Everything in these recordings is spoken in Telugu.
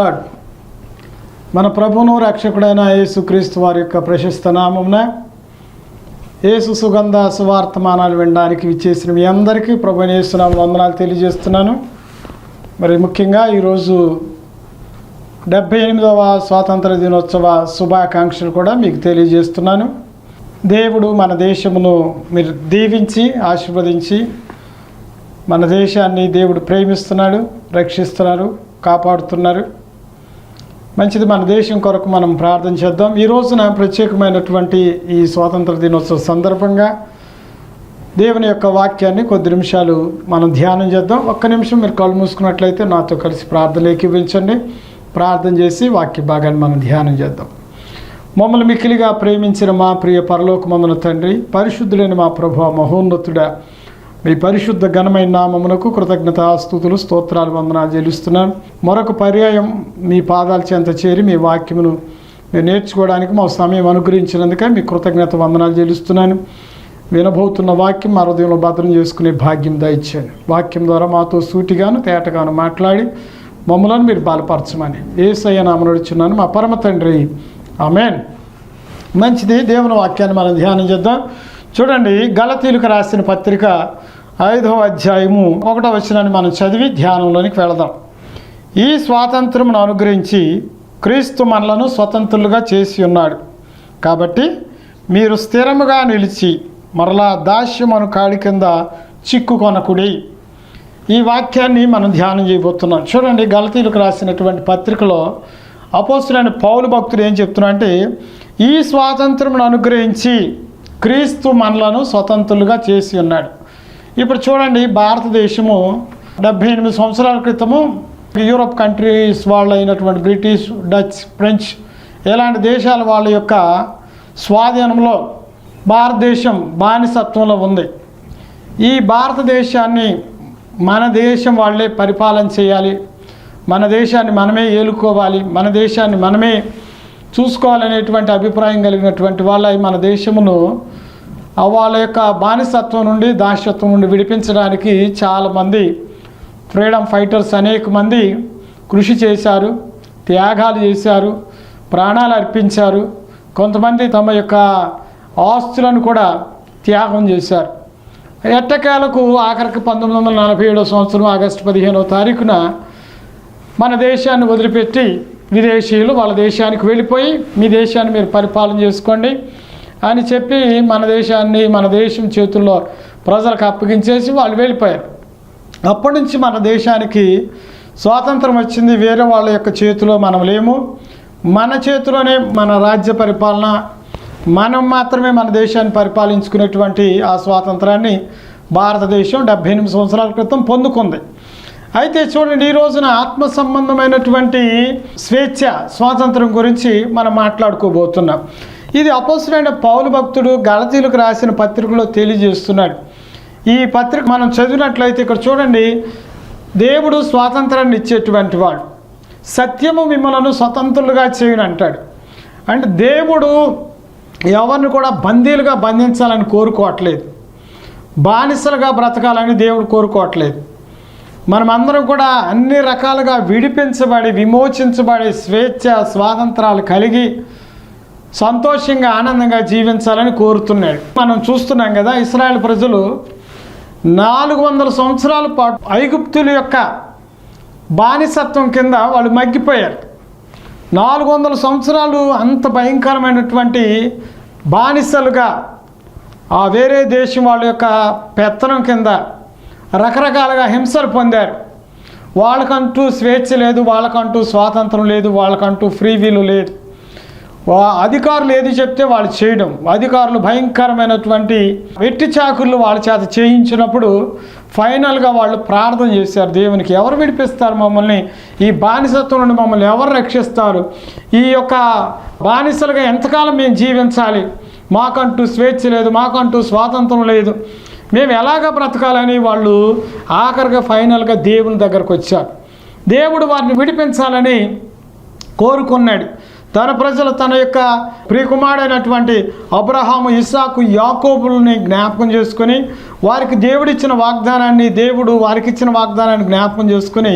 ప్రైజ్ మన ప్రభును రక్షకుడైన యేసుక్రీస్తు వారి యొక్క ప్రశస్త నామమున యేసు సుగంధ సువార్తమానాలు వినడానికి విచ్చేసిన మీ అందరికీ ప్రభు యేసునామ వందనాలు తెలియజేస్తున్నాను. మరి ముఖ్యంగా ఈరోజు డెబ్భై ఎనిమిదవ స్వాతంత్ర దినోత్సవ శుభాకాంక్షలు కూడా మీకు తెలియజేస్తున్నాను. దేవుడు మన దేశమును మీరు దీవించి ఆశీర్వదించి మన దేశాన్ని దేవుడు ప్రేమిస్తున్నాడు రక్షిస్తున్నారు కాపాడుతున్నారు. మంచిది మన దేశం కొరకు మనం ప్రార్థన చేద్దాం. ఈ రోజున ప్రత్యేకమైనటువంటి ఈ స్వాతంత్ర దినోత్సవ సందర్భంగా దేవుని యొక్క వాక్యాన్ని కొద్ది నిమిషాలు మనం ధ్యానం చేద్దాం. ఒక్క నిమిషం మీరు కళ్ళు మూసుకున్నట్లయితే నాతో కలిసి ప్రార్థన ఏకీవించండి ప్రార్థన చేసి వాక్య భాగాన్ని మనం ధ్యానం చేద్దాం. మమ్మల్ని మిక్కిలిగా ప్రేమించిన మా ప్రియ పరలోకమందున తండ్రి పరిశుద్ధులైన మా ప్రభు మహోన్నతుడా మీ పరిశుద్ధ ఘనమైన నామమునకు కృతజ్ఞత స్థుతులు స్తోత్రాలు వందనాలు చెల్లిస్తున్నాను మరొక పర్యాయం మీ పాదాల చెంత చేరి మీ వాక్యమును మీరు నేర్చుకోవడానికి మా సమయం అనుగ్రహించినందుకే మీ కృతజ్ఞత వందనాలు చెల్లిస్తున్నాను. వినబోతున్న వాక్యం మా హృదయంలో భద్రం చేసుకునే భాగ్యం దయచేయండి. వాక్యం ద్వారా మాతో సూటిగాను తేటగాను మాట్లాడి మమ్మలను మీరు బలపరచమని ఏసయ్య నామను నడుచున్నాను మా పరమ తండ్రి ఆమెన్. మంచిది దేవుని వాక్యాన్ని మనం ధ్యానం చేద్దాం. చూడండి గలతీలకు రాసిన పత్రిక ఐదవ అధ్యాయము ఒకటో వచ్చినాన్ని మనం చదివి ధ్యానంలోనికి వెళదాం. ఈ స్వాతంత్రమును అనుగ్రహించి క్రీస్తు మనలను స్వతంత్రులుగా చేసి ఉన్నాడు. కాబట్టి మీరు స్థిరముగా నిలిచి మరలా దాస్యమను కాడి కింద చిక్కుకొనకుడి. ఈ వాక్యాన్ని మనం ధ్యానం చేయబోతున్నాం. చూడండి గలతీలకు రాసినటువంటి పత్రికలో అపోసులైన పౌలు భక్తుడు ఏం చెప్తున్నా అంటే ఈ స్వాతంత్రమును అనుగ్రహించి క్రీస్తు మనలను స్వతంత్రులుగా చేసి ఉన్నాడు. ఇప్పుడు చూడండి భారతదేశము డెబ్భై ఎనిమిది సంవత్సరాల క్రితము యూరోప్ కంట్రీస్ వాళ్ళు అయినటువంటి బ్రిటిష్ డచ్ ఫ్రెంచ్ ఇలాంటి దేశాల వాళ్ళ యొక్క స్వాధీనంలో భారతదేశం బానిసత్వంలో ఉంది. ఈ భారతదేశాన్ని మన దేశం వాళ్ళే పరిపాలన చేయాలి. మన దేశాన్ని మనమే ఏలుకోవాలి. మన దేశాన్ని మనమే చూసుకోవాలనేటువంటి అభిప్రాయం కలిగినటువంటి వాళ్ళ మన దేశమును వాళ్ళ యొక్క బానిసత్వం నుండి దాస్యత్వం నుండి విడిపించడానికి చాలామంది ఫ్రీడమ్ ఫైటర్స్ అనేక మంది కృషి చేశారు త్యాగాలు చేశారు ప్రాణాలు అర్పించారు. కొంతమంది తమ యొక్క ఆస్తులను కూడా త్యాగం చేశారు. ఎట్టకేలకు ఆఖరికి పంతొమ్మిది వందల నలభై ఏడవ సంవత్సరం ఆగస్టు పదిహేనవ తారీఖున మన దేశాన్ని వదిలిపెట్టి విదేశీయులు వాళ్ళ దేశానికి వెళ్ళిపోయి మీ దేశాన్ని మీరు పరిపాలన చేసుకోండి అని చెప్పి మన దేశాన్ని మన దేశం చేతుల్లో ప్రజలకు అప్పగించేసి వాళ్ళు వెళ్ళిపోయారు. అప్పటి నుంచి మన దేశానికి స్వాతంత్రం వచ్చింది. వేరే వాళ్ళ యొక్క చేతిలో మనం లేము. మన చేతిలోనే మన రాజ్య పరిపాలన మనం మాత్రమే మన దేశాన్ని పరిపాలించుకునేటువంటి ఆ స్వాతంత్రాన్ని భారతదేశం డెబ్భై ఎనిమిది సంవత్సరాల క్రితం పొందుకుంది. అయితే చూడండి ఈ రోజున ఆత్మ సంబంధమైనటువంటి స్వేచ్ఛ స్వాతంత్రం గురించి మనం మాట్లాడుకోబోతున్నాం. ఇది అపోసుడైన పౌలు భక్తుడు గలతీలకు రాసిన పత్రికలో తెలియజేస్తున్నాడు. ఈ పత్రిక మనం చదివినట్లయితే ఇక్కడ చూడండి దేవుడు స్వాతంత్రాన్ని ఇచ్చేటువంటి వాడు. సత్యము మిమ్మలను స్వతంత్రులుగా చేయను అంటాడు. అంటే దేవుడు ఎవరిని కూడా బందీలుగా బంధించాలని కోరుకోవట్లేదు. బానిసలుగా బ్రతకాలని దేవుడు కోరుకోవట్లేదు. మనమందరం కూడా అన్ని రకాలుగా విడిపించబడి విమోచించబడి స్వేచ్ఛ స్వాతంత్రాలు కలిగి సంతోషంగా ఆనందంగా జీవించాలని కోరుతున్నాడు. మనం చూస్తున్నాం కదా ఇస్రాయల్ ప్రజలు నాలుగు వందల సంవత్సరాల పాటు ఐగుప్తుల యొక్క బానిసత్వం కింద వాళ్ళు మగ్గిపోయారు. నాలుగు వందల సంవత్సరాలు అంత భయంకరమైనటువంటి బానిసలుగా ఆ వేరే దేశం వాళ్ళ యొక్క పెత్తనం కింద రకరకాలుగా హింసలు పొందారు. వాళ్ళకంటూ స్వేచ్ఛ లేదు వాళ్ళకంటూ స్వాతంత్రం లేదు వాళ్ళకంటూ ఫ్రీ వీలు లేదు. అధికారులు ఏది చెప్తే వాళ్ళు చేయడం. అధికారులు భయంకరమైనటువంటి వెట్టి చాకుర్లు వాళ్ళ చేత చేయించినప్పుడు ఫైనల్గా వాళ్ళు ప్రార్థన చేశారు. దేవునికి ఎవరు విడిపిస్తారు మమ్మల్ని? ఈ బానిసత్వం నుండి మమ్మల్ని ఎవరు రక్షిస్తారు? ఈ యొక్క బానిసలుగా ఎంతకాలం మేము జీవించాలి? మాకంటూ స్వేచ్ఛ లేదు మాకంటూ స్వాతంత్రం లేదు. మేము ఎలాగ బ్రతకాలని వాళ్ళు ఆఖరిగా ఫైనల్గా దేవుని దగ్గరకు వచ్చారు. దేవుడు వారిని విడిపించాలని కోరుకున్నాడు. తన ప్రజలు తన యొక్క ప్రియకుమారుడైనటువంటి అబ్రహాము ఇస్సాకు యాకోబుల్ని జ్ఞాపకం చేసుకొని వారికి దేవుడిచ్చిన వాగ్దానాన్ని దేవుడు వారికి ఇచ్చిన వాగ్దానాన్ని జ్ఞాపకం చేసుకుని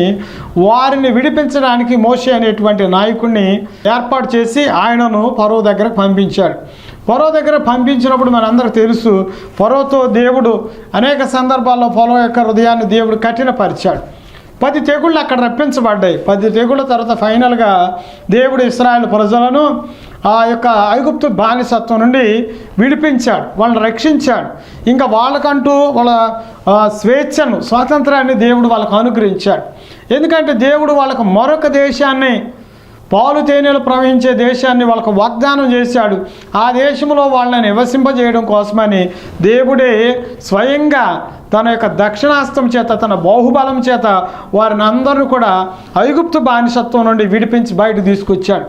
వారిని విడిపించడానికి మోషే అనేటువంటి నాయకుడిని ఏర్పాటు చేసి ఆయనను పరో దగ్గరకు పంపించాడు. ఫరో దగ్గర పంపించినప్పుడు మనందరికి తెలుసు ఫరోతో దేవుడు అనేక సందర్భాల్లో ఫరో యొక్క హృదయాన్ని దేవుడు కఠినపరిచాడు. పది తెగుళ్ళు అక్కడ రప్పించబడ్డాయి. పది తెగుళ్ళ తర్వాత ఫైనల్గా దేవుడు ఇస్రాయల్ ప్రజలను ఆ యొక్క ఐగుప్తు బానిసత్వం నుండి విడిపించాడు. వాళ్ళని రక్షించాడు. ఇంకా వాళ్ళకంటూ వాళ్ళ స్వేచ్ఛను స్వాతంత్రాన్ని దేవుడు వాళ్ళకు అనుగ్రహించాడు. ఎందుకంటే దేవుడు వాళ్ళకు మరొక దేశాన్ని పాలు తేనెలు ప్రవహించే దేశాన్ని వాళ్ళకు వాగ్దానం చేశాడు. ఆ దేశంలో వాళ్ళని నివసింపజేయడం కోసమని దేవుడే స్వయంగా తన యొక్క దక్షిణాస్తం చేత తన బాహుబలం చేత వారిని అందరూ కూడా ఐగుప్తు బానిసత్వం నుండి విడిపించి బయట తీసుకొచ్చాడు.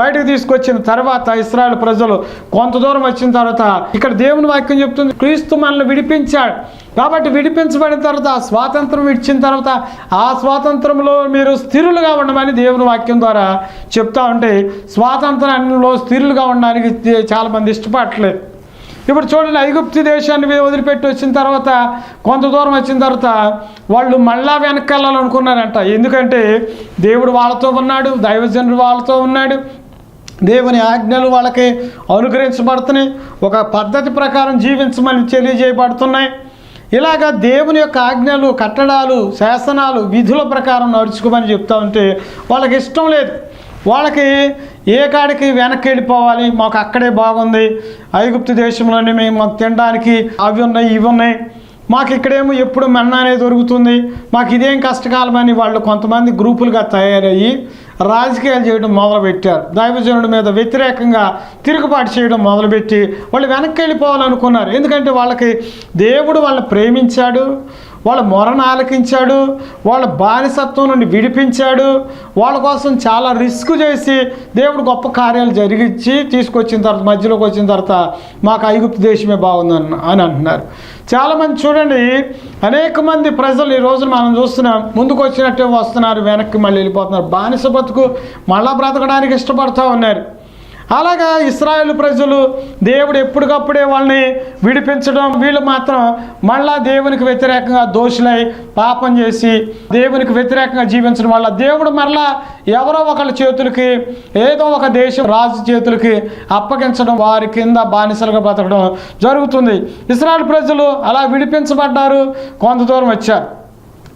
బయటకు తీసుకొచ్చిన తర్వాత ఇస్రాయల్ ప్రజలు కొంత దూరం వచ్చిన తర్వాత ఇక్కడ దేవుని వాక్యం చెప్తుంది క్రీస్తు మనల్ని విడిపించాడు. కాబట్టి విడిపించబడిన తర్వాత ఆ స్వాతంత్రం ఇచ్చిన తర్వాత ఆ స్వాతంత్రంలో మీరు స్థిరులుగా ఉండమని దేవుని వాక్యం ద్వారా చెప్తా ఉంటే స్వాతంత్రంలో స్థిరులుగా ఉండడానికి చాలామంది ఇష్టపడట్లేదు. ఇప్పుడు చూడండి ఐగుప్తి దేశాన్ని వదిలిపెట్టి వచ్చిన తర్వాత కొంత దూరం వచ్చిన తర్వాత వాళ్ళు మళ్ళా వెనక్కి వెళ్ళాలనుకున్నారంట ఎందుకంటే దేవుడు వాళ్ళతో ఉన్నాడు దైవజనుడు వాళ్ళతో ఉన్నాడు దేవుని ఆజ్ఞలు వాళ్ళకి అనుగ్రహించబడుతున్నాయి. ఒక పద్ధతి ప్రకారం జీవించమని తెలియజేయబడుతున్నాయి. ఇలాగ దేవుని యొక్క ఆజ్ఞలు కట్టడాలు శాసనాలు విధుల ప్రకారం నడుచుకోమని చెప్తా ఉంటే వాళ్ళకి ఇష్టం లేదు. వాళ్ళకి ఏ కాడికి వెనక్కి వెళ్ళిపోవాలి? మాకు అక్కడే బాగుంది. ఐగుప్తు దేశంలోనే మేము మాకు తినడానికి అవి ఉన్నాయి ఇవి ఉన్నాయి. మాకు ఇక్కడేమో ఎప్పుడు మన్నా అనేది దొరుకుతుంది. మాకు ఇదేం కష్టకాలమని వాళ్ళు కొంతమంది గ్రూపులుగా తయారయ్యి రాజకీయాలు చేయడం మొదలుపెట్టారు. దైవజనుడి మీద వ్యతిరేకంగా తిరుగుబాటు చేయడం మొదలుపెట్టి వాళ్ళు వెనక్కి వెళ్ళిపోవాలనుకున్నారు. ఎందుకంటే వాళ్ళకి దేవుడు వాళ్ళని ప్రేమించాడు. వాళ్ళ మొరను ఆలకించాడు వాళ్ళ బానిసత్వం నుండి విడిపించాడు వాళ్ళ కోసం చాలా రిస్క్ చేసి దేవుడు గొప్ప కార్యాలు జరిగించి తీసుకొచ్చిన తర్వాత మధ్యలోకి వచ్చిన తర్వాత మాకు ఐగుప్తు దేశమే బాగుందని అని అంటున్నారు. చాలామంది చూడండి అనేక మంది ప్రజలు ఈ రోజున మనం చూస్తున్నాం ముందుకు వచ్చినట్టే వస్తున్నారు వెనక్కి మళ్ళీ వెళ్ళిపోతున్నారు. బానిస బతుకు మళ్ళా బ్రతకడానికి ఇష్టపడుతూ ఉన్నారు. అలాగా ఇస్రాయేల్ ప్రజలు దేవుడు ఎప్పటికప్పుడే వాళ్ళని విడిపించడం వీళ్ళు మాత్రం మళ్ళా దేవునికి వ్యతిరేకంగా దోషులై పాపం చేసి దేవునికి వ్యతిరేకంగా జీవించడం వల్ల దేవుడు మరలా ఎవరో ఒకళ్ళ చేతులకి ఏదో ఒక దేశం రాజు చేతులకి అప్పగించడం వారి కింద బానిసలుగా బ్రతకడం జరుగుతుంది. ఇస్రాయల్ ప్రజలు అలా విడిపించబడ్డారు కొంత దూరం వచ్చారు.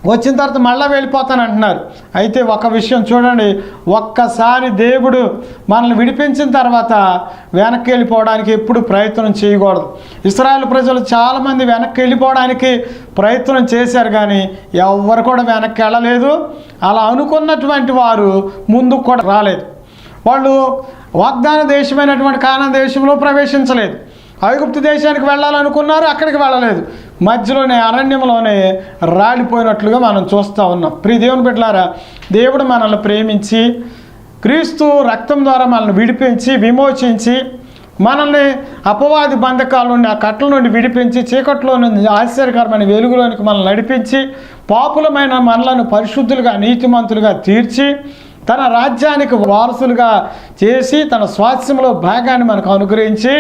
వచ్చిన తర్వాత మళ్ళీ వెళ్ళిపోతాను అంటున్నారు. అయితే ఒక విషయం చూడండి ఒక్కసారి దేవుడు మనల్ని విడిపించిన తర్వాత వెనక్కి వెళ్ళిపోవడానికి ఎప్పుడు ప్రయత్నం చేయకూడదు. ఇస్రాయల్ ప్రజలు చాలామంది వెనక్కి వెళ్ళిపోవడానికి ప్రయత్నం చేశారు కానీ ఎవరు కూడా వెనక్కి వెళ్ళలేదు. అలా అనుకున్నటువంటి వారు ముందుకు కూడా రాలేదు. వాళ్ళు వాగ్దాన దేశమైనటువంటి కానా దేశంలో ప్రవేశించలేదు. ఐగుప్తు దేశానికి వెళ్ళాలనుకున్నారు అక్కడికి వెళ్ళలేదు. మధ్యలోనే అరణ్యంలోనే రాలిపోయినట్లుగా మనం చూస్తూ ఉన్నాం. ప్రియ దేవుని బిడ్డలారా దేవుడు మనల్ని ప్రేమించి క్రీస్తు రక్తం ద్వారా మనల్ని విడిపించి విమోచించి మనల్ని అపవాది బంధకాల నుండి ఆ కట్ల నుండి విడిపించి చీకట్లో నుండి ఆశ్చర్యకరమైన వెలుగులోనికి మనల్ని నడిపించి పాపులమైన మనలను పరిశుద్ధులుగా నీతిమంతులుగా తీర్చి తన రాజ్యానికి వారసులుగా చేసి తన స్వాస్థ్యంలో భాగాన్ని మనకు అనుగ్రహించి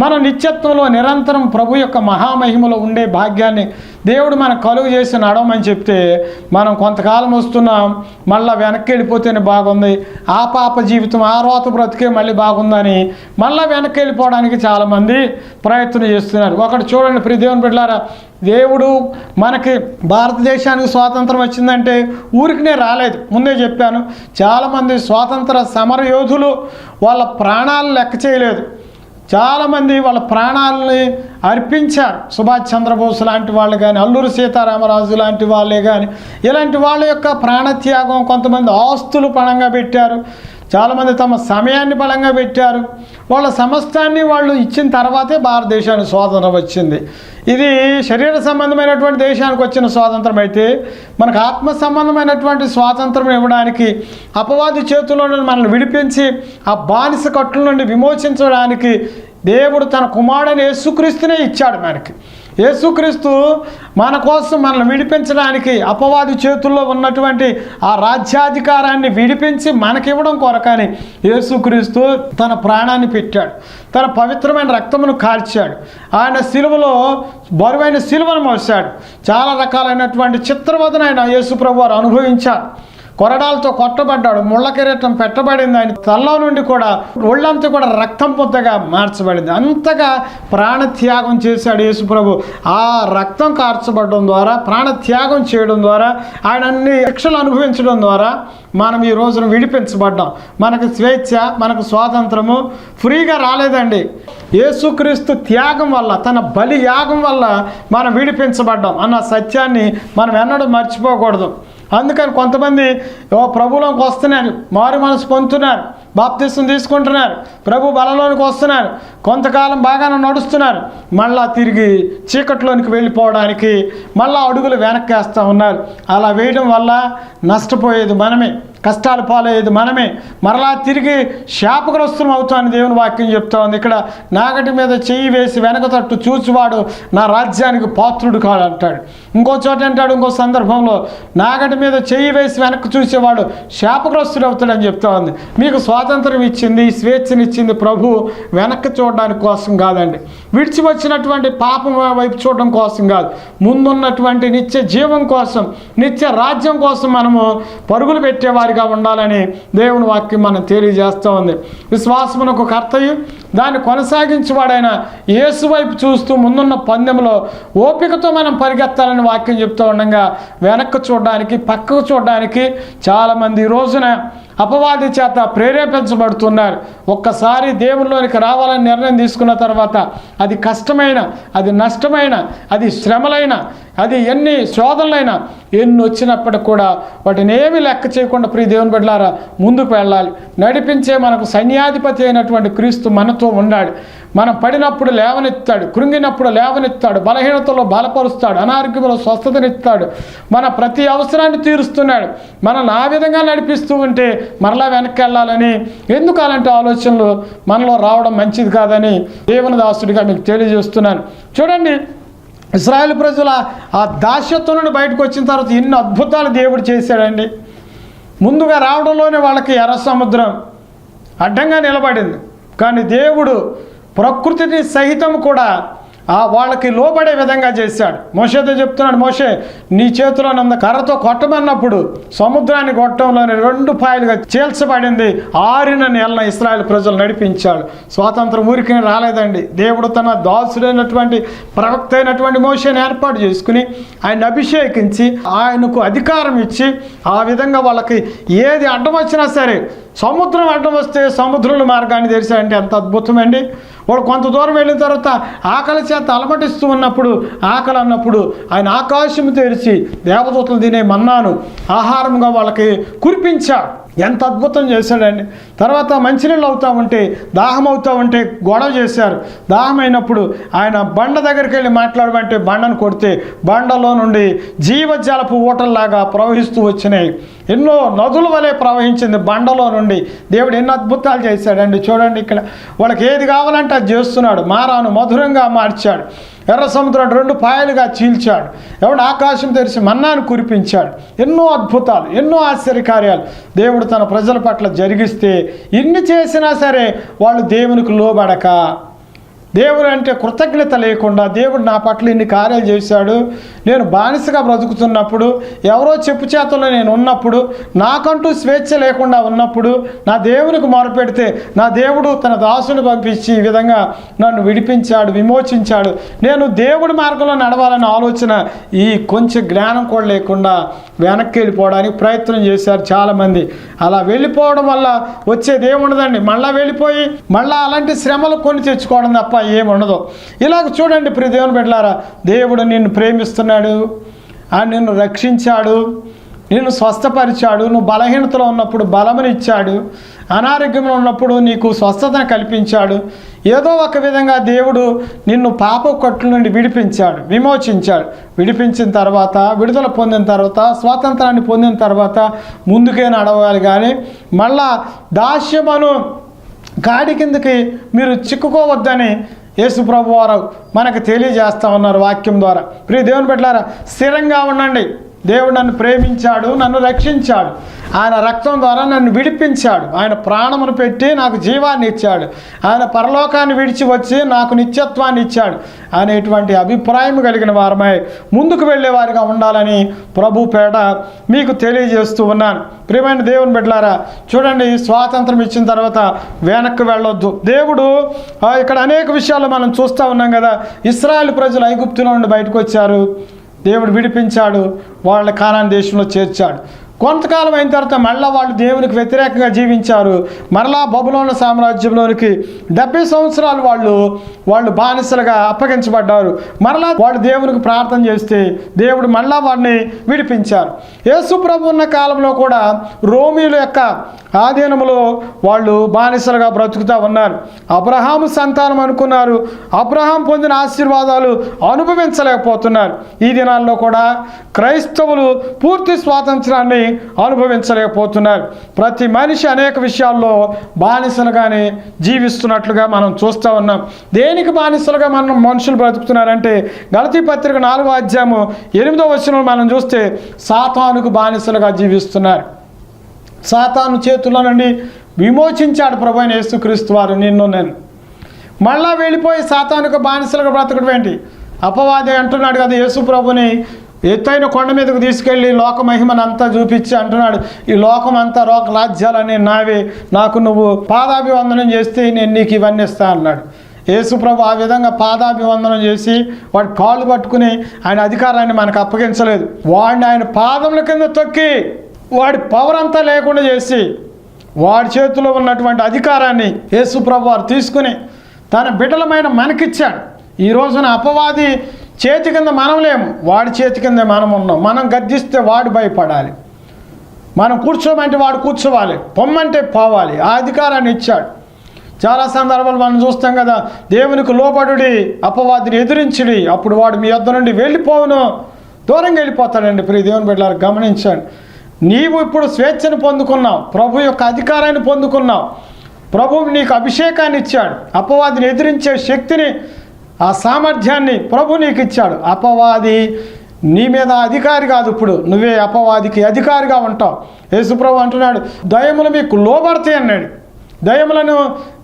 మనం నిత్యత్వంలో నిరంతరం ప్రభు యొక్క మహామహిమలో ఉండే భాగ్యాన్ని దేవుడు మనకు కలుగు చేసి నడవమని చెప్తే మనం కొంతకాలం వస్తున్నాం మళ్ళీ వెనక్కి వెళ్ళిపోతేనే బాగుంది. ఆ పాప జీవితం ఆ రోత బ్రతికే మళ్ళీ బాగుందని మళ్ళీ వెనక్కి వెళ్ళిపోవడానికి చాలామంది ప్రయత్నం చేస్తున్నారు. ఒకటి చూడండి ప్రియ దేవుని దేవుడు మనకి భారతదేశానికి స్వాతంత్రం వచ్చిందంటే ఊరికినే రాలేదు. ముందే చెప్పాను చాలామంది స్వాతంత్ర సమరయోధులు వాళ్ళ ప్రాణాలు లెక్క చేయలేదు. చాలామంది వాళ్ళ ప్రాణాలని అర్పించారు. సుభాష్ చంద్రబోస్ లాంటి వాళ్ళు కానీ అల్లూరి సీతారామరాజు లాంటి వాళ్ళే కానీ ఇలాంటి వాళ్ళ యొక్క ప్రాణత్యాగం కొంతమంది ఆస్తులు పణంగా పెట్టారు. చాలామంది తమ సమయాన్ని బలంగా పెట్టారు. వాళ్ళ సమస్తాన్ని వాళ్ళు ఇచ్చిన తర్వాతే భారతదేశానికి స్వాతంత్రం వచ్చింది. ఇది శరీర సంబంధమైనటువంటి దేశానికి వచ్చిన స్వాతంత్రం అయితే మనకు ఆత్మ సంబంధమైనటువంటి స్వాతంత్రం ఇవ్వడానికి అపవాది చేతుల్లో నుండి మనల్ని విడిపించి ఆ బానిస కట్టుల నుండి విమోచించడానికి దేవుడు తన కుమారుడని యేసుక్రీస్తునే ఇచ్చాడు మనకి. యేసుక్రీస్తు మన కోసం మనల్ని విడిపించడానికి అపవాది చేతుల్లో ఉన్నటువంటి ఆ రాజ్యాధికారాన్ని విడిపించి మనకివ్వడం కొరకని యేసుక్రీస్తు తన ప్రాణాన్ని పెట్టాడు. తన పవిత్రమైన రక్తమును కాల్చాడు ఆయన సిలువలో బరువైన సిలువను మోసాడు చాలా రకాలైనటువంటి చిత్రవదన ఆయన యేసుప్రభు వారు అనుభవించారు. కొరడాలతో కొట్టబడ్డాడు ముళ్ళ కిరీటం పెట్టబడింది ఆయన తల్లో నుండి కూడా ఒళ్ళంతా కూడా రక్తం పొద్దగా మార్చబడింది. అంతగా ప్రాణత్యాగం చేశాడు యేసుప్రభు. ఆ రక్తం కార్చబడడం ద్వారా ప్రాణత్యాగం చేయడం ద్వారా ఆయన అన్ని శిక్షలు అనుభవించడం ద్వారా మనం ఈ రోజున విడిపించబడ్డాం. మనకు స్వేచ్ఛ మనకు స్వాతంత్రము ఫ్రీగా రాలేదండి. యేసుక్రీస్తు త్యాగం వల్ల తన బలి యాగం వల్ల మనం విడిపించబడ్డాం అన్న సత్యాన్ని మనం ఎన్నడూ మర్చిపోకూడదు. అందుకని కొంతమంది ఓ ప్రభులోకి వస్తున్నారు మారు మనసు పొందుతున్నారు బాప్తిస్తం తీసుకుంటున్నారు ప్రభు బలంలోనికి వస్తున్నారు కొంతకాలం బాగానే నడుస్తున్నారు మళ్ళా తిరిగి చీకట్లోనికి వెళ్ళిపోవడానికి మళ్ళా అడుగులు వెనక్కి వేస్తూ ఉన్నారు. అలా వేయడం వల్ల నష్టపోయేది మనమే. కష్టాలు పాలయ్యేది మనమే. మరలా తిరిగి శాపగ్రస్తులం అవుతామని దేవుని వాక్యం చెప్తా ఉంది. ఇక్కడ నాగటి మీద చెయ్యి వేసి వెనక తట్టు చూచివాడు నా రాజ్యానికి పాత్రుడు కాడు అంటాడు ఇంకో చోట అంటాడు ఇంకో సందర్భంలో నాగటి మీద చెయ్యి వేసి వెనక్కి చూసేవాడు శాపగ్రస్తుడు అవుతాడని చెప్తా ఉంది. మీకు స్వాతంత్రం ఇచ్చింది స్వేచ్ఛనిచ్చింది ప్రభు వెనక్కి చూడడానికి కోసం కాదండి. విడిచి వచ్చినటువంటి పాపం వైపు చూడడం కోసం కాదు. ముందున్నటువంటి నిత్య జీవం కోసం నిత్య రాజ్యం కోసం మనము పరుగులు వారిగా ఉండాలని దేవుని వాక్యం మనం తెలియజేస్తూ ఉంది. విశ్వాసమునకు కర్తయు దాన్ని కొనసాగించేవాడైన యేసు వైపు చూస్తూ ముందున్న పందెంలో ఓపికతో మనం పరిగెత్తాలని వాక్యం చెప్తూ ఉండగా వెనక్కి చూడడానికి పక్కకు చూడడానికి చాలామంది ఈ రోజున అపవాది చేత ప్రేరేపించబడుతున్నారు. ఒక్కసారి దేవుల్లోనికి రావాలని నిర్ణయం తీసుకున్న తర్వాత అది కష్టమైన అది నష్టమైన అది శ్రమలైన అది ఎన్ని శోధనలైనా ఎన్ని వచ్చినప్పటికి కూడా వాటిని ఏమీ లెక్క చేయకుండా ప్రియ దేవుని బిడ్డలారా ముందుకు వెళ్ళాలి. నడిపించే మనకు సైన్యాధిపతి అయినటువంటి క్రీస్తు మనతో ఉన్నాడు. మనం పడినప్పుడు లేవనెత్తాడు కృంగినప్పుడు లేవనెత్తాడు బలహీనతలో బలపరుస్తాడు అనారోగ్యంలో స్వస్థతనిస్తాడు మన ప్రతి అవసరాన్ని తీరుస్తున్నాడు. మనల్ని ఆ విధంగా నడిపిస్తూ ఉంటే మరలా వెనక్కి వెళ్ళాలని ఎందుకు అలాంటి ఆలోచనలు మనలో రావడం మంచిది కాదని దేవుని దాసుడిగా మీకు తెలియజేస్తున్నాను. చూడండి ఇస్రాయేల్ ప్రజల ఆ దాస్యత్వం నుండి బయటకు వచ్చిన తర్వాత ఎన్ని అద్భుతాలు దేవుడు చేశాడండి. ముందుగా రావడంలోనే వాళ్ళకి ఎర్ర సముద్రం అడ్డంగా నిలబడింది. కానీ దేవుడు ప్రకృతిని సహితం కూడా వాళ్ళకి లోబడే విధంగా చేశాడు. మోషేతో చెప్తున్నాడు మోషే నీ చేతిలో నన్న కర్రతో కొట్టమన్నప్పుడు సముద్రాన్ని కొట్టడంలోని రెండు పాయలుగా చేల్చబడింది. ఆరిన నెలన ఇస్రాయల్ ప్రజలు నడిపించాడు. స్వాతంత్రం ఊరికి రాలేదండి. దేవుడు తన దాసుడైనటువంటి ప్రవక్త అయినటువంటి మోషేని ఏర్పాటు చేసుకుని ఆయన అభిషేకించి ఆయనకు అధికారం ఇచ్చి ఆ విధంగా వాళ్ళకి ఏది అడ్డం వచ్చినా సరే సముద్రం అడ్డం వస్తే సముద్రుల మార్గాన్ని తెరిచాడంటే ఎంత అద్భుతమండి వాడు కొంత దూరం వెళ్ళిన తర్వాత ఆకలి చేత అలమటిస్తూ ఉన్నప్పుడు ఆకలి అన్నప్పుడు ఆయన ఆకాశం తెరిచి దేవదూతలు తినే మన్నాను ఆహారంగా వాళ్ళకి కురిపించాడు ఎంత అద్భుతం చేశాడండి. తర్వాత మంచినీళ్ళు అవుతా ఉంటే దాహం అవుతా ఉంటే గొడవ చేశారు. దాహం అయినప్పుడు ఆయన బండ దగ్గరికి వెళ్ళి మాట్లాడమంటే బండను కొడితే బండలో నుండి జీవజలపు ఊటల్లాగా ప్రవహిస్తూ వచ్చినాయి. ఎన్నో నదుల వలె ప్రవహించింది బండలో నుండి. దేవుడు ఎన్నో అద్భుతాలు చేశాడండి. చూడండి ఇక్కడ వాళ్ళకి ఏది కావాలంటే అది చేస్తున్నాడు. మారాను మధురంగా మార్చాడు. ఎర్ర సముద్రం రెండు పాయలుగా చీల్చాడు. ఎవడు ఆకాశం తెరిచి మన్నాను కురిపించాడు. ఎన్నో అద్భుతాలు ఎన్నో ఆశ్చర్యకార్యాలు దేవుడు తన ప్రజల పట్ల జరిగిస్తే ఇన్ని చేసినా సరే వాళ్ళు దేవునికి లోబడక దేవుడు అంటే కృతజ్ఞత లేకుండా దేవుడు నా పట్ల ఇన్ని కార్యాలు చేశాడు. నేను బానిసగా బ్రతుకుతున్నప్పుడు ఎవరో చెప్పు చేతుల్లో నేను ఉన్నప్పుడు నాకంటూ స్వేచ్ఛ లేకుండా ఉన్నప్పుడు నా దేవునికి మొరపెడితే నా దేవుడు తన దాసుని పంపించి ఈ విధంగా నన్ను విడిపించాడు విమోచించాడు. నేను దేవుడి మార్గంలో నడవాలనే ఆలోచన ఈ కొంచెం జ్ఞానం కూడా లేకుండా వెనక్కి వెళ్ళిపోవడానికి ప్రయత్నం చేశారు చాలామంది. అలా వెళ్ళిపోవడం వల్ల వచ్చేది ఏముండదండి మళ్ళీ వెళ్ళిపోయి మళ్ళీ అలాంటి శ్రమలు కొని తెచ్చుకోవడం తప్ప ఏముండదు. ఇలాగ చూడండి ప్రియ దేవుని బిడ్డలారా దేవుడు నిన్ను ప్రేమిస్తున్నాడు ఆయన నిన్ను రక్షించాడు నిన్ను స్వస్థపరిచాడు నువ్వు బలహీనతలో ఉన్నప్పుడు బలమునిచ్చాడు అనారోగ్యంలో ఉన్నప్పుడు నీకు స్వస్థతను కల్పించాడు. ఏదో ఒక విధంగా దేవుడు నిన్ను పాప కొట్ల నుండి విడిపించాడు విమోచించాడు. విడిపించిన తర్వాత విడుదల పొందిన తర్వాత స్వాతంత్రాన్ని పొందిన తర్వాత ముందుకే నడవాలి. కానీ మళ్ళా దాస్యమను గాడి కిందకి మీరు చిక్కుకోవద్దని యేసు ప్రభు వారు మనకు తెలియజేస్తా ఉన్నారు వాక్యం ద్వారా. ప్రియ దేవుని పెట్టారా స్థిరంగా ఉండండి. దేవుడు నన్ను ప్రేమించాడు నన్ను రక్షించాడు. ఆయన రక్తం ద్వారా నన్ను విడిపించాడు. ఆయన ప్రాణమును పెట్టి నాకు జీవాన్ని ఇచ్చాడు. ఆయన పరలోకాన్ని విడిచి వచ్చి నాకు నిత్యత్వాన్ని ఇచ్చాడు అనేటువంటి అభిప్రాయం కలిగిన వారమై ముందుకు వెళ్ళేవారిగా ఉండాలని ప్రభు పేట మీకు తెలియజేస్తూ ఉన్నాను. ప్రియమైన దేవుని బిడ్డలారా చూడండి స్వాతంత్రం ఇచ్చిన తర్వాత వెనక్కి వెళ్ళొద్దు. దేవుడు ఇక్కడ అనేక విషయాలు మనం చూస్తూ ఉన్నాం కదా. ఇస్రాయల్ ప్రజలు ఐగుప్తులో నుండి బయటకు వచ్చారు. దేవుడు విడిపించాడు. వాళ్ళ కానాన్ దేశంలో చేర్చాడు. కొంతకాలం అయిన తర్వాత మళ్ళా వాళ్ళు దేవునికి వ్యతిరేకంగా జీవించారు. మరలా బబులోన సామ్రాజ్యంలోనికి డెబ్బై సంవత్సరాలు వాళ్ళు వాళ్ళు బానిసలుగా అప్పగించబడ్డారు. మరలా వాళ్ళు దేవునికి ప్రార్థన చేస్తే దేవుడు మళ్ళా వాడిని విడిపించారు. యేసు ప్రభు ఉన్న కాలంలో కూడా రోమిల యొక్క ఆధీనంలో వాళ్ళు బానిసలుగా బ్రతుకుతూ ఉన్నారు. అబ్రహాము సంతానం అనుకున్నారు. అబ్రహాం పొందిన ఆశీర్వాదాలు అనుభవించలేకపోతున్నారు. ఈ దినాల్లో కూడా క్రైస్తవులు పూర్తి స్వాతంత్రాన్ని అనుభవించలేకపోతున్నారు. ప్రతి మనిషి అనేక విషయాల్లో బానిసలుగానే జీవిస్తున్నట్లుగా మనం చూస్తూ ఉన్నాం. దేనికి బానిసలుగా మనం మనుషులు బ్రతుకుతున్నారంటే గలతీ పత్రిక నాలుగో అధ్యాయము ఎనిమిదో వచనం మనం చూస్తే సాతానుకు బానిసలుగా జీవిస్తున్నారు. సాతాను చేతుల్లో నుండి విమోచించాడు ప్రభు అయిన యేసుక్రీస్తు వారు నిన్ను నేను. మళ్ళా వెళ్ళిపోయి సాతానుకు బానిసలుగా బ్రతకడం ఏంటి? అపవాది అంటున్నాడు కదా యేసు ప్రభుని. ఎత్తైన కొండ మీదకు తీసుకెళ్ళి లోక మహిమను అంతా చూపించి అంటున్నాడు ఈ లోకం అంతా లోక రాజ్యాలన్నీ నావే. నాకు నువ్వు పాదాభివందనం చేస్తే నేను నీకు ఇవన్నీ ఇస్తా అన్నాడు. యేసుప్రభు ఆ విధంగా పాదాభివందనం చేసి వాడి కాళ్ళు పట్టుకుని ఆయన అధికారాన్ని మనకు అప్పగించలేదు. వాడిని ఆయన పాదముల కింద తొక్కి వాడి పవర్ అంతా లేకుండా చేసి వాడి చేతిలో ఉన్నటువంటి అధికారాన్ని యేసుప్రభు వారు తీసుకుని తన బిడ్డలమైన మనకిచ్చాడు. ఈ రోజున అపవాది చేతి కింద మనం లేము వాడి చేతి కింద మనం ఉన్నాం. మనం గద్దిస్తే వాడు భయపడాలి. మనం కూర్చోమంటే వాడు కూర్చోవాలి. పొమ్మంటే పోవాలి. ఆ అధికారాన్ని ఇచ్చాడు. చాలా సందర్భాలు మనం చూస్తాం కదా దేవునికి లోబడుడి అపవాదిని ఎదిరించుడి అప్పుడు వాడు మీ యొద్ద నుండి వెళ్ళిపోవును. దూరంగా వెళ్ళిపోతాడండి ప్రియ దేవుని బిడ్డలారు గమనించండి. నీవు ఇప్పుడు స్వేచ్ఛను పొందుకున్నావు ప్రభు యొక్క అధికారాన్ని పొందుకున్నావు. ప్రభువు నీకు అభిషేకాన్ని ఇచ్చాడు. అపవాదిని ఎదిరించే శక్తిని ఆ సామర్థ్యాన్ని ప్రభు నీకు ఇచ్చాడు అపవాది నీ మీద అధికారి కాదు ఇప్పుడు. నువ్వే అపవాదికి అధికారిగా ఉంటావు. యేసుప్రభు అంటున్నాడు దయములు మీకు లోబడతాయి అన్నాడు. దయములను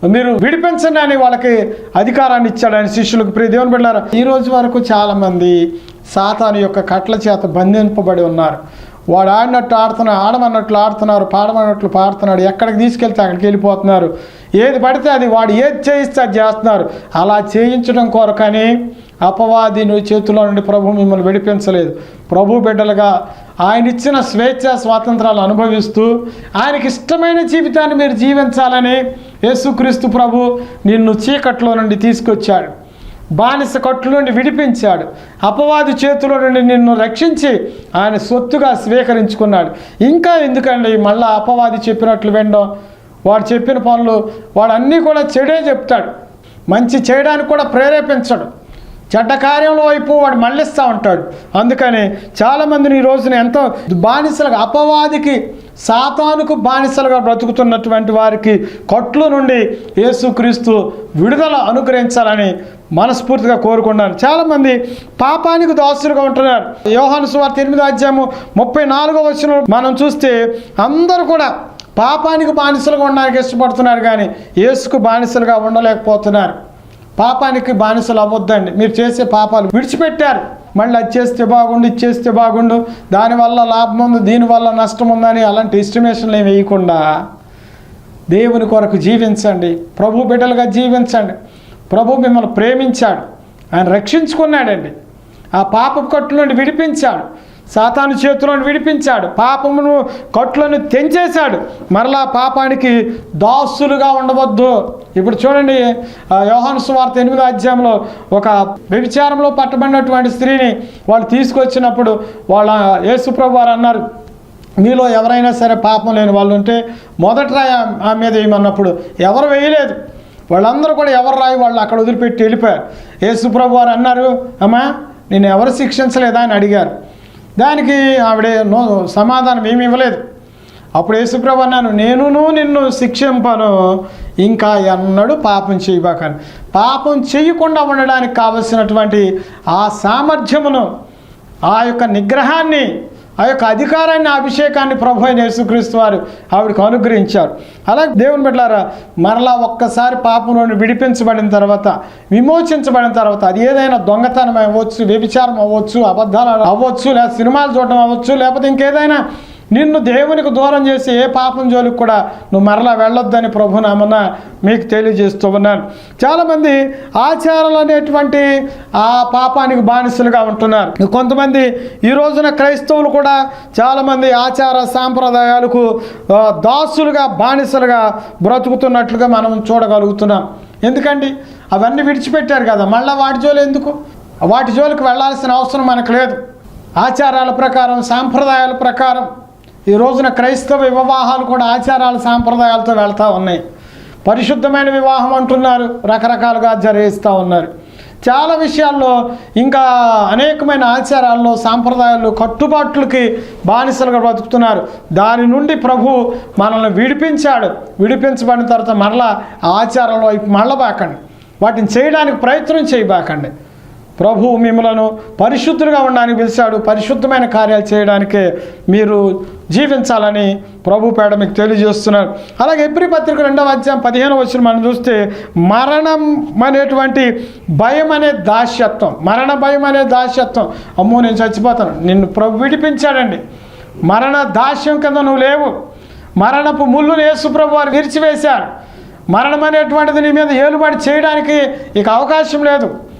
మీరు విడిపించండి అని వాళ్ళకి అధికారాన్ని ఇచ్చాడు ఆయన శిష్యులకు. ప్రియ దేవుని బిడ్డారు ఈ రోజు వరకు చాలామంది సాతాను యొక్క కట్ల చేత బంధింపబడి ఉన్నారు. వాడు ఆడినట్టు ఆడుతున్నారు ఆడమన్నట్లు ఆడుతున్నారు పాడమన్నట్లు పాడుతున్నాడు ఎక్కడికి తీసుకెళ్తే అక్కడికి వెళ్ళిపోతున్నారు. ఏది పడితే అది వాడు ఏది చేయిస్తే అది చేస్తున్నారు. అలా చేయించడం కొరకని అపవాది నువ్వు చేతిలో నుండి ప్రభు మిమ్మల్ని విడిపించలేదు. ప్రభు బిడ్డలుగా ఆయన ఇచ్చిన స్వేచ్ఛ స్వాతంత్రాలు అనుభవిస్తూ ఆయనకి ఇష్టమైన జీవితాన్ని మీరు జీవించాలని యేసుక్రీస్తు ప్రభు నిన్ను చీకట్లో నుండి తీసుకొచ్చాడు. బానిస కట్టు నుండి విడిపించాడు. అపవాది చేతిలో నుండి నిన్ను రక్షించి ఆయన సొత్తుగా స్వీకరించుకున్నాడు. ఇంకా ఎందుకండి మళ్ళా అపవాది చెప్పినట్లు వినడం? వాడు చెప్పిన పనులు వాడు అన్నీ కూడా చెడే చెప్తాడు. మంచి చేయడానికి కూడా ప్రేరేపించడు. చెడ్డ కార్యంలో వైపు వాడు మళ్ళిస్తూ ఉంటాడు. అందుకని చాలామందిని ఈ రోజున ఎంతో బానిసలుగా అపవాదికి సాతానుకు బానిసలుగా బ్రతుకుతున్నటువంటి వారికి కొట్లు నుండి యేసుక్రీస్తు విడుదల అనుగ్రహించాలని మనస్ఫూర్తిగా కోరుకున్నాను చాలామంది పాపానికి దాసులుగా ఉంటున్నారు. యోహాను సువార్త ఎనిమిదో అధ్యాయము ముప్పై నాలుగో వచ్చిన మనం చూస్తే అందరూ కూడా పాపానికి బానిసలుగా ఉండడానికి ఇష్టపడుతున్నారు కానీ యేసుకు బానిసలుగా ఉండలేకపోతున్నారు. పాపానికి బానిసలు అవ్వద్దండి. మీరు చేసే పాపాలు విడిచిపెట్టారు. మళ్ళీ అది చేస్తే బాగుండు ఇది చేస్తే బాగుండు. దానివల్ల లాభం ఉంది దీనివల్ల నష్టం ఉందని అలాంటి ఎస్టిమేషన్లు ఏమి వేయకుండా దేవుని కొరకు జీవించండి. ప్రభు బిడ్డలుగా జీవించండి. ప్రభు మిమ్మల్ని ప్రేమించాడు. ఆయన రక్షించుకున్నాడండి. ఆ పాప కట్టు నుండి విడిపించాడు. సాతాను చేతులను విడిపించాడు. పాపమును కట్లను తెంచేశాడు. మరలా పాపానికి దాసులుగా ఉండవద్దు. ఇప్పుడు చూడండి యోహాను సువార్త ఎనిమిదో అధ్యాయంలో ఒక వ్యభిచారంలో పట్టబడినటువంటి స్త్రీని వాళ్ళు తీసుకొచ్చినప్పుడు వాళ్ళ యేసుప్రభు వారు అన్నారు మీలో ఎవరైనా సరే పాపం లేని వాళ్ళు ఉంటే మొదట రాయి ఆ- మీద వేయమన్నప్పుడు ఎవరు వేయలేదు. వాళ్ళందరూ కూడా ఎవరు రాయి వాళ్ళు అక్కడ వదిలిపెట్టి వెళ్ళిపోయారు. యేసుప్రభు వారు అన్నారు అమ్మా నేను ఎవరు శిక్షించలేదా? అని అడిగారు. దానికి ఆవిడ నో సమాధానం ఏమి ఇవ్వలేదు. అప్పుడు యేసుప్రభు అన్నాను నేనును నిన్ను శిక్షింపను ఇంకా ఎన్నడూ పాపం చేయబాకని. పాపం చేయకుండా ఉండడానికి కావలసినటువంటి ఆ సామర్థ్యమును ఆ యొక్క నిగ్రహాన్ని ఆ యొక్క అధికారాన్ని అభిషేకాన్ని ప్రభు అయిన యేసుక్రీస్తు వారు ఆవిడకు అనుగ్రహించారు. అలాగే దేవుని బిడ్డారా మరలా ఒక్కసారి పాపంలోని విడిపించబడిన తర్వాత విమోచించబడిన తర్వాత అది ఏదైనా దొంగతనం అవ్వచ్చు వ్యభిచారం అవ్వచ్చు అబద్ధాలు అవ్వచ్చు లేదా సినిమాలు చూడడం అవ్వచ్చు లేకపోతే ఇంకేదైనా నిన్ను దేవునికి దూరం చేసి ఏ పాపం జోలికి కూడా నువ్వు మరలా వెళ్ళొద్దని ప్రభునామన మీకు తెలియజేస్తూ ఉన్నాను. చాలామంది ఆచారాలు అనేటువంటి ఆ పాపానికి బానిసలుగా ఉంటున్నారు. కొంతమంది ఈ రోజున క్రైస్తవులు కూడా చాలామంది ఆచార సాంప్రదాయాలకు దాసులుగా బానిసలుగా బ్రతుకుతున్నట్లుగా మనం చూడగలుగుతున్నాం. ఎందుకండి? అవన్నీ విడిచిపెట్టారు కదా. మళ్ళీ వాటి జోలు ఎందుకు? వాటి జోలికి వెళ్ళాల్సిన అవసరం మనకు లేదు. ఆచారాల ప్రకారం సాంప్రదాయాల ప్రకారం ఈ రోజున క్రైస్తవ వివాహాలు కూడా ఆచారాల సాంప్రదాయాలతో వెళ్తూ ఉన్నాయి. పరిశుద్ధమైన వివాహం అంటున్నారు. రకరకాలుగా జరిగిస్తూ ఉన్నారు. చాలా విషయాల్లో ఇంకా అనేకమైన ఆచారాల్లో సాంప్రదాయాలు కట్టుబాట్లకి బానిసలుగా బతుకుతున్నారు దాని నుండి ప్రభు మనల్ని విడిపించాడు. విడిపించబడిన తర్వాత మరలా ఆచారాల వైపు మళ్ళబాకండి వాటిని చేయడానికి ప్రయత్నం చేయబాకండి. ప్రభు మిమ్మలను పరిశుద్ధులుగా ఉండడానికి పిలిచాడు. పరిశుద్ధమైన కార్యాలు చేయడానికే మీరు జీవించాలని ప్రభు పేడ మీకు తెలియజేస్తున్నారు. అలాగే ఎబ్రి పత్రిక రెండవ అధ్యాయం పదిహేను వచ్చిన మనం చూస్తే మరణం అనేటువంటి భయం అనే దాస్యత్వం మరణ భయం అనే దాస్యత్వం. అమ్మో నేను చచ్చిపోతాను. నిన్ను ప్రభు విడిపించాడండి. మరణ దాస్యం కింద నువ్వు లేవు. మరణపు ముళ్ళును యేసు ప్రభు వారు విరిచివేశారు. మరణం అనేటువంటిది నీ మీద ఏలుబడి చేయడానికి ఇక అవకాశం లేదు.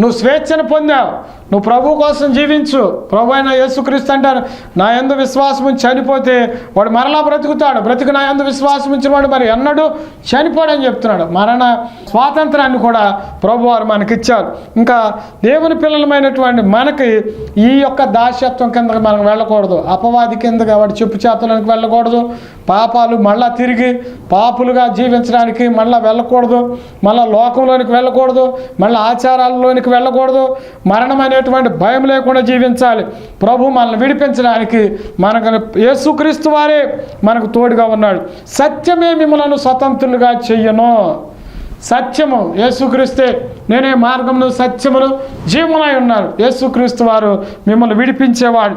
నువ్వు స్వేచ్ఛను పొందావు. నువ్వు ప్రభు కోసం జీవించు. ప్రభు అయిన యేసుక్రీస్తు అంటారు నా ఎందు విశ్వాసం చనిపోతే వాడు మరలా బ్రతుకుతాడు. బ్రతికి నా ఎందు విశ్వాసం వాడు మరి ఎన్నడూ చనిపోడని చెప్తున్నాడు. మరణ స్వాతంత్రాన్ని కూడా ప్రభు వారు మనకిచ్చారు. ఇంకా దేవుని పిల్లలమైనటువంటి మనకి ఈ యొక్క దాస్యత్వం కిందకి మనం వెళ్ళకూడదు. అపవాది కిందగా వాడి చెప్పు చేతలకు వెళ్ళకూడదు. పాపాలు మళ్ళా తిరిగి పాపులుగా జీవించడానికి మళ్ళీ వెళ్ళకూడదు. మళ్ళీ లోకంలోనికి వెళ్ళకూడదు. మళ్ళీ ఆచారాలలోనికి వెళ్ళకూడదు. మరణం ఎటువంటి భయం లేకుండా జీవించాలి. ప్రభు మనల్ని విడిపించడానికి మనకు యేసుక్రీస్తు వారే మనకు తోడుగా ఉన్నాడు. సత్యమే మిమ్మలను స్వతంత్రులుగా చెయ్యను సత్యము యేసుక్రీస్తే నేనే మార్గమును సత్యమును జీవనై ఉన్నాను. యేసుక్రీస్తు వారు మిమ్మల్ని విడిపించేవాడు.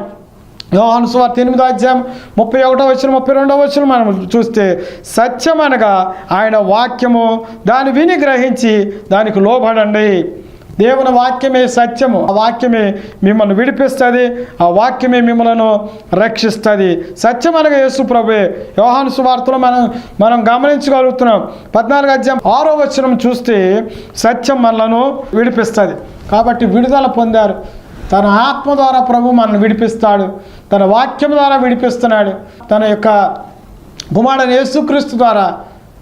యోహాను సువార్త ఎనిమిదో అధ్యాయం ముప్పై ఒకటో వచ్చిన ముప్పై రెండో వచ్చిన మనం చూస్తే సత్యం అనగా ఆయన వాక్యము దాన్ని విని గ్రహించి దానికి లోబడండి. దేవుని వాక్యమే సత్యము. ఆ వాక్యమే మిమ్మల్ని విడిపిస్తుంది. ఆ వాక్యమే మిమ్మలను రక్షిస్తుంది. సత్యం అనగా యేసు ప్రభే యోహాను సువార్తలో మనం మనం గమనించగలుగుతున్నాం. పద్నాలుగు అధ్యాయం ఆరో వచనం చూస్తే సత్యం మనలను విడిపిస్తుంది. కాబట్టి విడుదల పొందారు. తన ఆత్మ ద్వారా ప్రభు మనల్ని విడిపిస్తాడు. తన వాక్యం ద్వారా విడిపిస్తున్నాడు. తన యొక్క కుమారుడు యేసుక్రీస్తు ద్వారా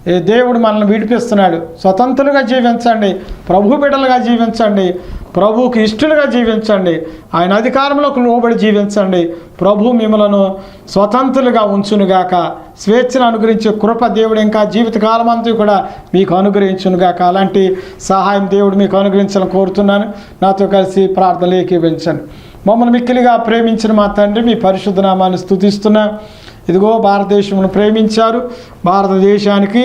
ఏ దేవుడు మనల్ని విడిపిస్తున్నాడు. స్వతంత్రులుగా జీవించండి. ప్రభు బిడ్డలుగా జీవించండి. ప్రభువుకి ఇష్టలుగా జీవించండి. ఆయన అధికారంలోకి లోబడి జీవించండి. ప్రభు మిమ్మలను స్వతంత్రులుగా ఉంచునుగాక. స్వేచ్ఛను అనుగ్రహించే కృప దేవుడు ఇంకా జీవితకాలం అంతా కూడా మీకు అనుగ్రహించునుగాక. అలాంటి సహాయం దేవుడు మీకు అనుగ్రహించాలని కోరుతున్నాను. నాతో కలిసి ప్రార్థనలు ఏకీవించండి మమ్మల్ని మిక్కిలిగా ప్రేమించిన మా తండ్రి మీ పరిశుద్ధ నామాన్ని ఇదిగో భారతదేశమును ప్రేమించారు. భారతదేశానికి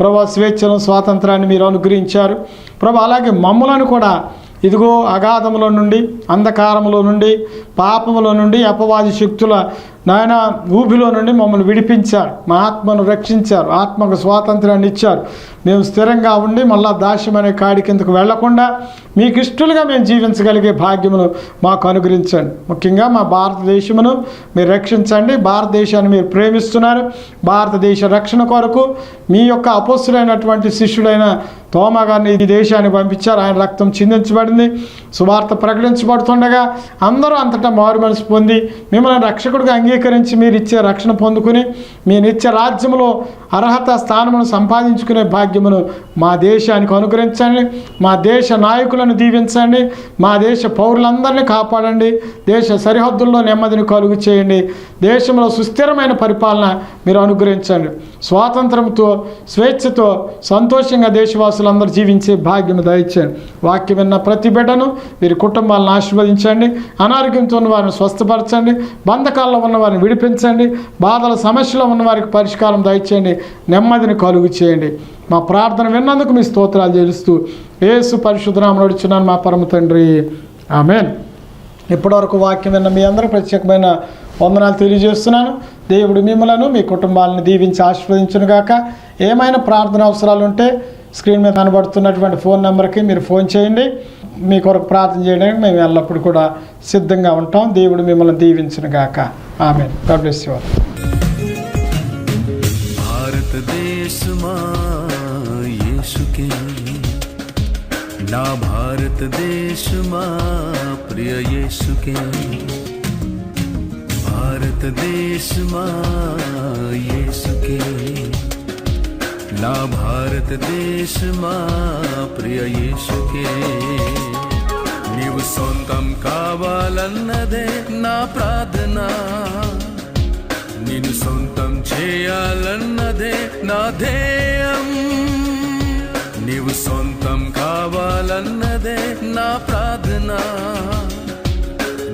ప్రభా స్వేచ్ఛను స్వాతంత్రాన్ని మీరు అనుగ్రహించారు. ప్రభా అలాగే మమ్మలను కూడా ఇదిగో అగాధములో నుండి అంధకారములో నుండి పాపములో నుండి అపవాది శక్తుల నాయన ఊబిలో నుండి మమ్మల్ని విడిపించారు. మా ఆత్మను రక్షించారు. ఆత్మకు స్వాతంత్రాన్ని ఇచ్చారు. మేము స్థిరంగా ఉండి మళ్ళా దాస్యం అనే కాడి కిందకు వెళ్ళకుండా మీకు ఇష్టలుగా మేము జీవించగలిగే భాగ్యమును మాకు అనుగ్రహించండి. ముఖ్యంగా మా భారతదేశమును మీరు రక్షించండి. భారతదేశాన్ని మీరు ప్రేమిస్తున్నారు. భారతదేశ రక్షణ కొరకు మీ యొక్క అపస్సులైనటువంటి శిష్యుడైన తోమ గారిని ఈ దేశానికి పంపించారు. ఆయన రక్తం చిందించబడింది. సువార్త ప్రకటించబడుతుండగా అందరూ అంతటా మారు మనసు పొంది మిమ్మల్ని రక్షకుడిగా అంగీకరించి మీరు ఇచ్చే రక్షణ పొందుకుని మీ నిత్య రాజ్యములో అర్హత స్థానమును సంపాదించుకునే భాగ్యమును మా దేశానికి అనుగ్రహించండి. మా దేశ నాయకులను దీవించండి. మా దేశ పౌరులందరినీ కాపాడండి. దేశ సరిహద్దుల్లో నెమ్మదిని కలుగు చేయండి. దేశంలో సుస్థిరమైన పరిపాలన మీరు అనుగ్రహించండి. స్వాతంత్రంతో స్వేచ్ఛతో సంతోషంగా దేశవాసులందరూ జీవించే భాగ్యం దయచేయండి వాక్యం విన్న ప్రతి బిడ్డను వీరి కుటుంబాలను ఆశీర్వదించండి అనారోగ్యంతో ఉన్న వారిని స్వస్థపరచండి బంధకాల్లో ఉన్న వారిని విడిపించండి బాధల సమస్యలో ఉన్న వారికి పరిష్కారం దయచేయండి నెమ్మదిని కలుగు చేయండి. మా ప్రార్థన విన్నందుకు మీ స్తోత్రాలు చేస్తూ ఏసు పరిశుద్ధనామం నడుచున్నాను మా పరమ తండ్రి. ఆమెన్. ఇప్పటివరకు వాక్యం విన్న మీ అందరూ ప్రత్యేకమైన వందనాలు తెలియజేస్తున్నాను. దేవుడు మిమ్మలను మీ కుటుంబాలను దీవించి ఆశీర్వదించునుగాక. ఏమైనా ప్రార్థన అవసరాలు ఉంటే స్క్రీన్ మీద కనబడుతున్నటువంటి ఫోన్ నెంబర్కి మీరు ఫోన్ చేయండి. మీ కొరకు ప్రార్థన చేయడానికి మేము ఎల్లప్పుడూ కూడా సిద్ధంగా ఉంటాం. దేవుడు మిమ్మల్ని దీవించునుగాక. ఆమె గాడ్ బ్లెస్ భారతదేశమా యేసుకే. నా భారతదేశమా ప్రియ యేసుకే. భారతదేశమా యేసుకే. నా భారతదేశమా ప్రియ యేసుకే. నీవు సొంతం కావాలన్నదే నా ప్రార్థన. నిన్ను సొంతం చేయాలన్నదే నా ధ్యేయం. నీవు సొంతం కావాలన్నదే నా ప్రార్థన.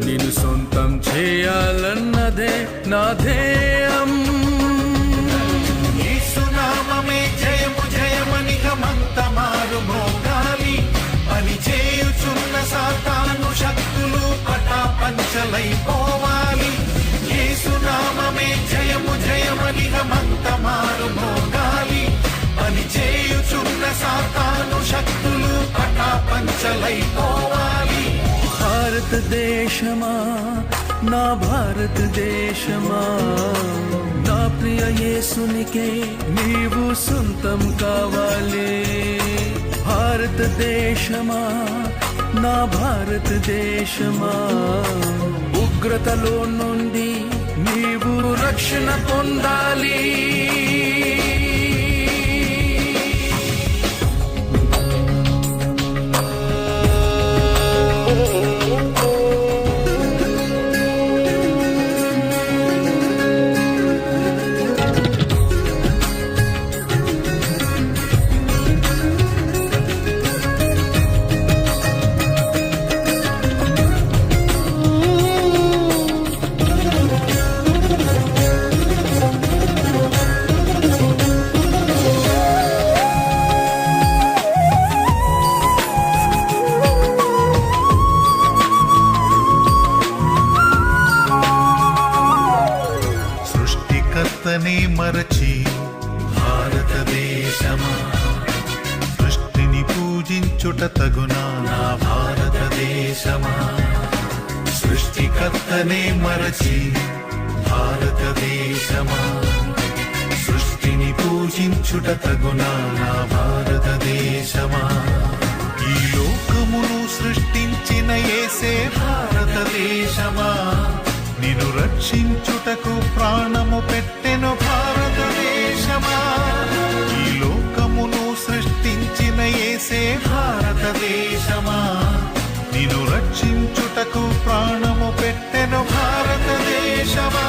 నిన్ను సొంతం చేయాలన్నదే నా ధ్యేయం. యేసునామమే జయము జయమని గమంతమారు మోగాలి. పని చేయుచున్న సాతాను శక్తులు పటాపంచలైపోవాలి యేసునామమే జయము జయమని గమంతమారు మోగాలి. పని చేయుచున్న సాతాను శక్తులు పటాపంచలైపోవాలి భారతదేశమా నా భారతదేశమా నా ప్రియ యేసునికే నీవు సొంతం కావాలి. భారతదేశమా నా భారతదేశమా ఉగ్రతలో నుండి నీవు రక్షణ పొందాలి. రక్షించుట తగునా నా భారతదేశమా? ఈ లోకమును సృష్టించిన ఏసే భారతదేశమా? నిను రక్షించుటకు ప్రాణము పెట్టెను భారతదేశమా? ఈ లోకమును సృష్టించిన ఏసే భారతదేశమా? నిను రక్షించుటకు ప్రాణము పెట్టెను భారతదేశమా?